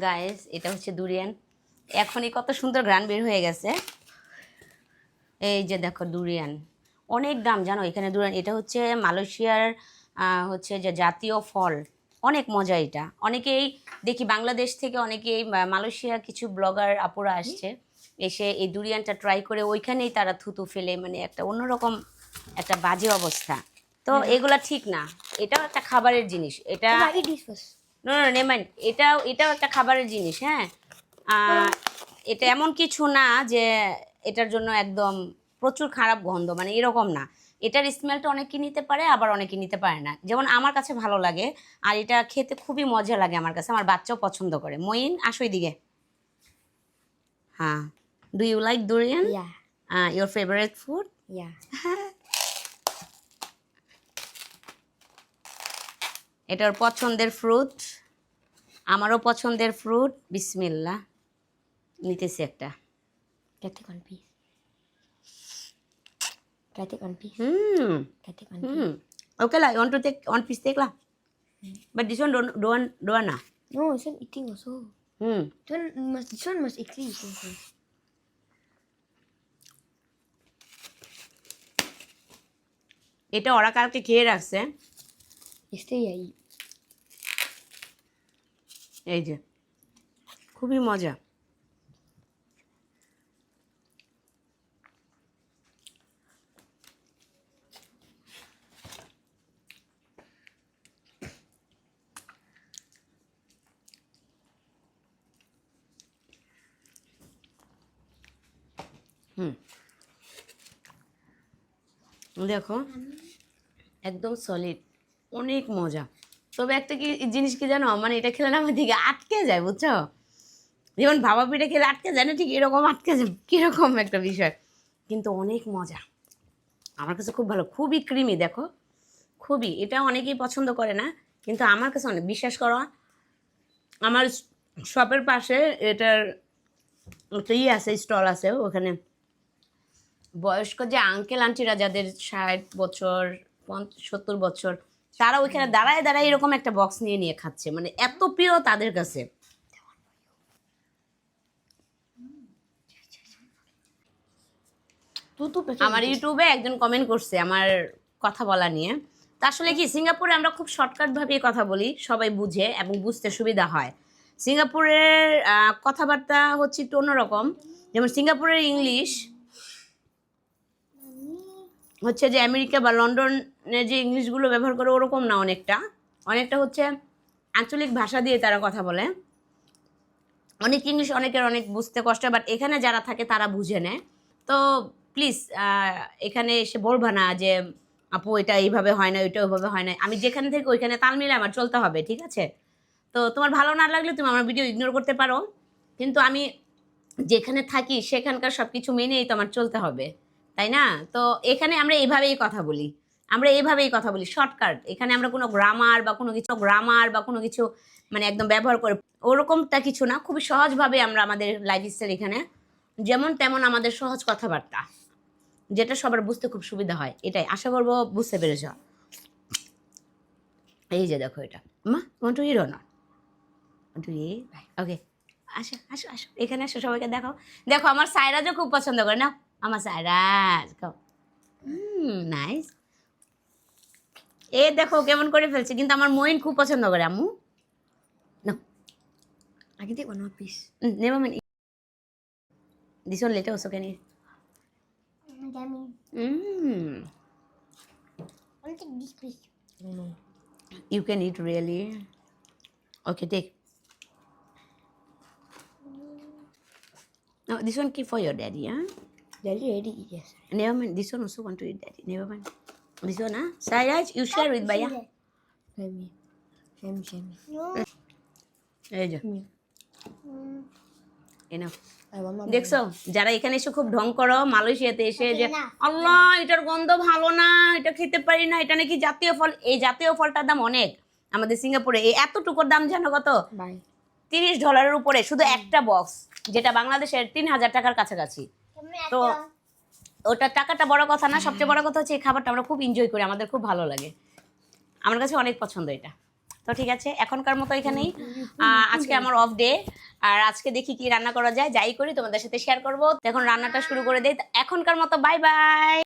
Guys এটা হচ্ছে দুরিয়ান এখনই কত সুন্দর গ্রান বের হয়ে গেছে। এই যে দেখো দুরিয়ান অনেক দাম জানো? এখানে দুরিয়ান এটা হচ্ছে মালয়েশিয়ার হচ্ছে যে জাতীয় ফল। অনেক মজা এটা। অনেকেই দেখি বাংলাদেশ থেকে অনেকেই মালয়েশিয়া কিছু ব্লগার আপুরা আসছে এসে এই দুরিয়ানটা ট্রাই করে ওইখানেই তারা থুতু ফেলে মানে একটা অন্যরকম একটা বাজে অবস্থা। তো এগুলা ঠিক না। এটাও একটা খাবারের জিনিস। এটা নো নো নেমেন এটাও এটাও একটা খাবারের জিনিস হ্যাঁ? এটা এমন কিছু না যে এটার জন্য একদম প্রচুর খারাপ গন্ধ মানে এরকম না। এটার স্মেলটা অনেকে নিতে পারে আবার অনেকে নিতে পারে না। যেমন আমার কাছে ভালো লাগে আর এটা খেতে খুবই মজা লাগে আমার কাছে আমার বাচ্চাও পছন্দ করে। মইন আসো দিকে হ্যাঁ। Do you like durian. Your favourite food Yeah. এটার পছন্দের ফ্রুট আমারও পছন্দের ফ্রুট বিসমিল্লা নিতেছি একটা। Okay lie want to take one piece দেখলাম বাট দিস ওয়ান ডোয়ান ডোয়া না ও is in eating also hmm. Too much this one এটা ওরা কালকে খেয়ে রাখছে। Yesterday I eat. এই যে খুবই মজা হুম দেখো একদম সলিড অনেক মজা। তবে একটা কি জিনিস কি জানো? মানে এটা খেলে না আমার দিকে আটকে যায়, বুঝছ? যেমন ভাবা পিঠে খেলে আটকে যায় না, ঠিক এরকম আটকে যায়, কীরকম একটা বিষয়। কিন্তু অনেক মজা। আমার কাছে খুব ভালো, খুবই ক্রিমি দেখো। খুবই, এটা অনেকেই পছন্দ করে না, কিন্তু আমার কাছে অনেক, বিশ্বাস করো, আমার শপের পাশে এটার একটা ইয়ে আছে, স্টল আছে, ওখানে বয়স্ক যে আঙ্কেল আন্টিরা যাদের ষাট বছর, পঞ্চ- সত্তর বছর তারা ওইখানে দাঁড়ায় দাঁড়ায় এরকম একটা বক্স নিয়ে নিয়ে খাচ্ছে। মানে এত প্রিয় তাদের কাছে. আমার ইউটিউবে একজন কমেন্ট করছে আমার কথা বলা নিয়ে। তা আসলে কি সিঙ্গাপুরে আমরা খুব শর্টকাটভাবে কথা বলি সবাই বুঝে এবং বুঝতে সুবিধা হয়। সিঙ্গাপুরের আহ, কথাবার্তা হচ্ছে একটু অন্যরকম। যেমন সিঙ্গাপুরের ইংলিশ হচ্ছে যে আমেরিকা বা লন্ডনে যে ইংলিশগুলো ব্যবহার করে ওরকম না অনেকটা। অনেকটা হচ্ছে আঞ্চলিক ভাষা দিয়ে তারা কথা বলে। অনেক ইংলিশ অনেকের অনেক বুঝতে কষ্ট বাট এখানে যারা থাকে তারা বুঝে নেয়। তো প্লিজ এখানে এসে বলবা না যে, আপু, এটা এইভাবে হয় না, ওইটা ওইভাবে হয় না। আমি যেখানে থেকে ওইখানে তাল মিলে আমার চলতে হবে, ঠিক আছে? তো তোমার ভালো না লাগলে তুমি আমার ভিডিও ইগনোর করতে পারো। কিন্তু আমি যেখানে থাকি সেখানকার সব কিছু মেনেই তো আমার চলতে হবে, তাই না? তো এখানে আমরা এইভাবেই কথা বলি। আমরা এইভাবেই কথা বলি শর্টকাট এখানে আমরা কোনো গ্রামার বা কোনো কিছু গ্রামার বা কোনো কিছু মানে একদম ব্যবহার করে, ওরকমটা কিছু না। খুবই সহজভাবে আমরা আমাদের লাইফ স্টাইল এখানে যেমন তেমন আমাদের সহজ কথাবার্তা, যেটা সবার বুঝতে খুব সুবিধা হয়। এটাই, আশা করব বুঝতে পেরেছ। এই যে দেখো এটা। মা ওয়ান টু হিরো না টু ওকে আসো আসো আসো। এখানে আসো, সবাইকে দেখো। দেখো, আমার সাইরাজও খুব পছন্দ করে না আমার সাইরাজ খাও নাইস এ দেখো কেমন করে ফেলছে কিন্তু আমার মইন খুব পছন্দ করে আম্মু না I can take one more piece. Never mind this one later also can you Yummy. Mm. I want to take this piece. No no. You can eat really. Okay, take. No, this one keep for your daddy, huh? Daddy already eat yes. Never mind. This one also want to eat daddy. Never mind. This one, huh? Sairaj, you share with Baya. Share me. Share me. Share me. এই যে. Mm. দেখছ যারা এখানে এসে খুব ঢং করো মালয়েশিয়াতে এসে যে। আল্লাহ এটার গন্ধ ভালো না এটা খেতে পারি না এটা নাকি জাতীয় ফল এই জাতীয় ফলটার দাম অনেক আমাদের সিঙ্গাপুরে এই এতটুকুর দাম জানো কত তিরিশ ডলারের উপরে শুধু একটা বক্স যেটা বাংলাদেশের তিন হাজার টাকার কাছাকাছি তো ওটা টাকাটা বড় কথা না সবচেয়ে বড় কথা হচ্ছে এই খাবারটা আমরা খুব এনজয় করি আমাদের খুব ভালো লাগে। আমার কাছে অনেক পছন্দ এটা। তো ঠিক আছে এখনকার মতো এখানেই। আজকে আমার অফ ডে আর আজকে দেখি কি রান্না করা যায় যাই করি তোমাদের সাথে শেয়ার করব। এখন রান্নাটা শুরু করে দেয় এখনকার মতো বাই বাই